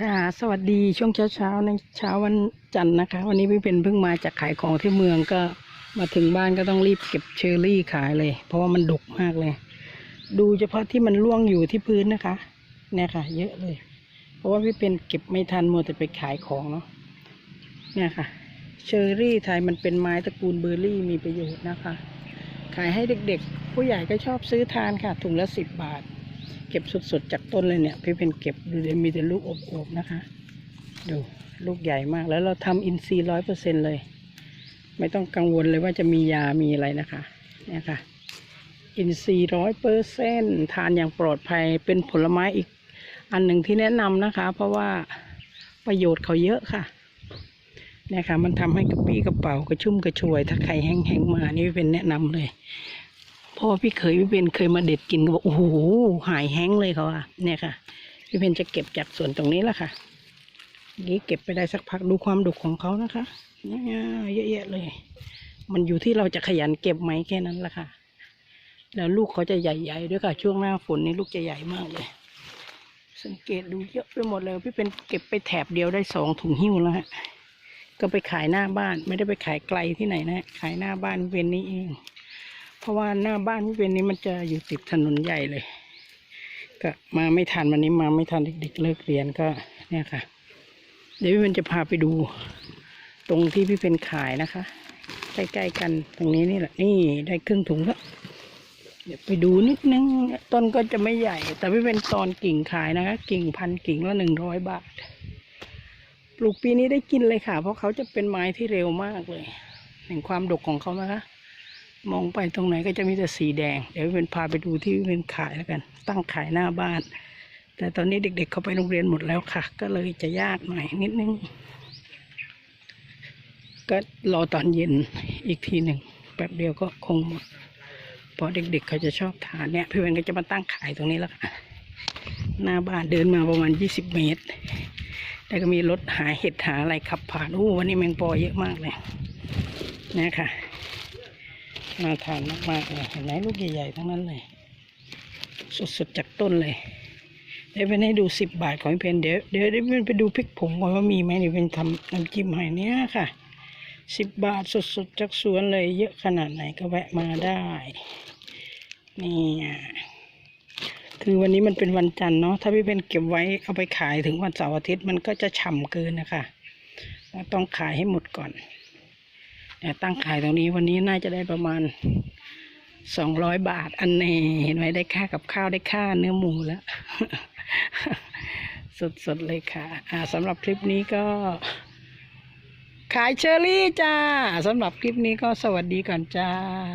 ค่ะ สวัสดีช่วงเช้าเช้าๆในเช้าวันจันทร์นะคะ วันนี้พี่เป็นเพิ่งมาจากขายของที่เมืองก็มาถึงบ้านก็ต้องรีบเก็บเชอร์รี่ขายเลย เพราะว่ามันดกมากเลย ดูเฉพาะที่มันร่วงอยู่ที่พื้นนะคะเนี่ยค่ะ เยอะเลย เพราะว่าพี่เป็นเก็บไม่ทันมัวแต่ไปขายของเนาะเนี่ยค่ะ เชอร์รี่ไทยมันเป็นไม้ตระกูลเบอร์รี่มีประโยชน์นะคะ ขายให้เด็กๆ ผู้ใหญ่ก็ชอบซื้อทานค่ะถุงละสิบบาท เก็บสดๆจากต้นเลยเนี่ย พี่เป็นเก็บดูเดี๋ยวมีแต่ลูกอบๆนะคะ ดูลูกใหญ่มากแล้วเราทำอินทรีย์ร้อยเปอร์เซ็นเลย ไม่ต้องกังวลเลยว่าจะมียามีอะไรนะคะเนี่ยค่ะ อินทรีย์ร้อยเปอร์เซ็นทานอย่างปลอดภัยเป็นผลไม้อีกอันหนึ่งที่แนะนำนะคะ เพราะว่าประโยชน์เขาเยอะค่ะเนี่ยค่ะมันทำให้กระปี้กระเป๋ากระชุ่มกระชวย ถ้าใครแห้งๆมานี่เป็นแนะนำเลย พ่อพี่เคยพี่เป็นเคยมาเด็ดกินก็บอกโอ้โหหายแห้งเลยเขาอะเนี่ยค่ะ พี่เพนจะเก็บจากส่วนตรงนี้แหละค่ะนี้เก็บไปได้สักพักดูความดุของเขานะคะเนี่ยเยอะแยะเลย มันอยู่ที่เราจะขยันเก็บไหมแค่นั้นแหละค่ะ แล้วลูกเขาจะใหญ่ๆด้วยค่ะ ช่วงหน้าฝนนี่ลูกจะใหญ่มากเลย สังเกตดูเยอะไปหมดเลย พี่เป็นเก็บไปแถบเดียวได้สองถุงหิ้วแล้วฮะก็ไปขายหน้าบ้าน ไม่ได้ไปขายไกลที่ไหนนะขายหน้าบ้านเป็นนี่เอง เพราะว่าหน้าบ้านพี่เป็นนี้มันจะอยู่ติดถนนใหญ่เลย ก็มาไม่ทันวันนี้มาไม่ทันเด็กๆเลิกเรียนก็เนี่ยค่ะ เดี๋ยวพี่เป็นจะพาไปดู ตรงที่พี่เป็นขายนะคะใกล้ๆกันตรงนี้นี่แหละนี่ได้ครึ่งถุงแล้วเดี๋ยวไปดูนิดนึงต้นก็จะไม่ใหญ่ แต่พี่เป็นตอนกิ่งขายนะคะ กิ่งพันกิ่งละหนึ่งร้อยบาท ปลูกปีนี้ได้กินเลยค่ะ เพราะเขาจะเป็นไม้ที่เร็วมากเลยเห็นความดกของเขานะคะ มองไปตรงไหนก็จะมีแต่สีแดง เดี๋ยวเป็นพาไปดูที่เป็นขายแล้วกัน ตั้งขายหน้าบ้าน แต่ตอนนี้เด็ก ๆ เขาไปโรงเรียนหมดแล้วค่ะ ก็เลยจะยากหน่อยนิดนึง ก็รอตอนเย็นอีกทีหนึ่งแป๊บเดียวก็คงหมด เพราะเด็ก ๆ เขาจะชอบทานเนี่ยพี่เวนก็จะมาตั้งขายตรงนี้แล้วค่ะ หน้าบ้านเดินมาประมาณยี่สิบเมตรแล้วก็มีรถหาเห็ดหาอะไรขับผ่านโอ้วันนี้แมงปอเยอะมากเลยเนี่ยค่ะ น่าทานมากๆเลยเห็นไหมลูกใหญ่ๆทั้งนั้นเลย สดๆจากต้นเลยเดี๋ยวเป็นให้ดูสิบบาทของพี่เพนเดี๋ยวเดี๋ยวเดี๋ยวเป็นไปดูพริกผงก่อนว่ามีไหมเดี๋ยวเป็นทำน้ำจิ้มให้เนี้ยค่ะสิบบาทสดๆจากสวนเลยเยอะขนาดไหนก็แวะมาได้ นี่คือวันนี้มันเป็นวันจันทร์เนาะถ้าพี่เป็นเก็บไว้เอาไปขายถึงวันเสาร์อาทิตย์มันก็จะฉ่ำเกินนะคะ ต้องขายให้หมดก่อน แต่ตั้งขายตรงนี้วันนี้น่าจะได้ประมาณสองร้อยบาท อันนี้เห็นไหมได้ค่ากับข้าวได้ค่าเนื้อหมูแล้ว สดๆเลยค่ะ อ่าสำหรับคลิปนี้ก็ ขายเชอรี่จ้าสำหรับคลิปนี้ก็สวัสดีก่อนจ้า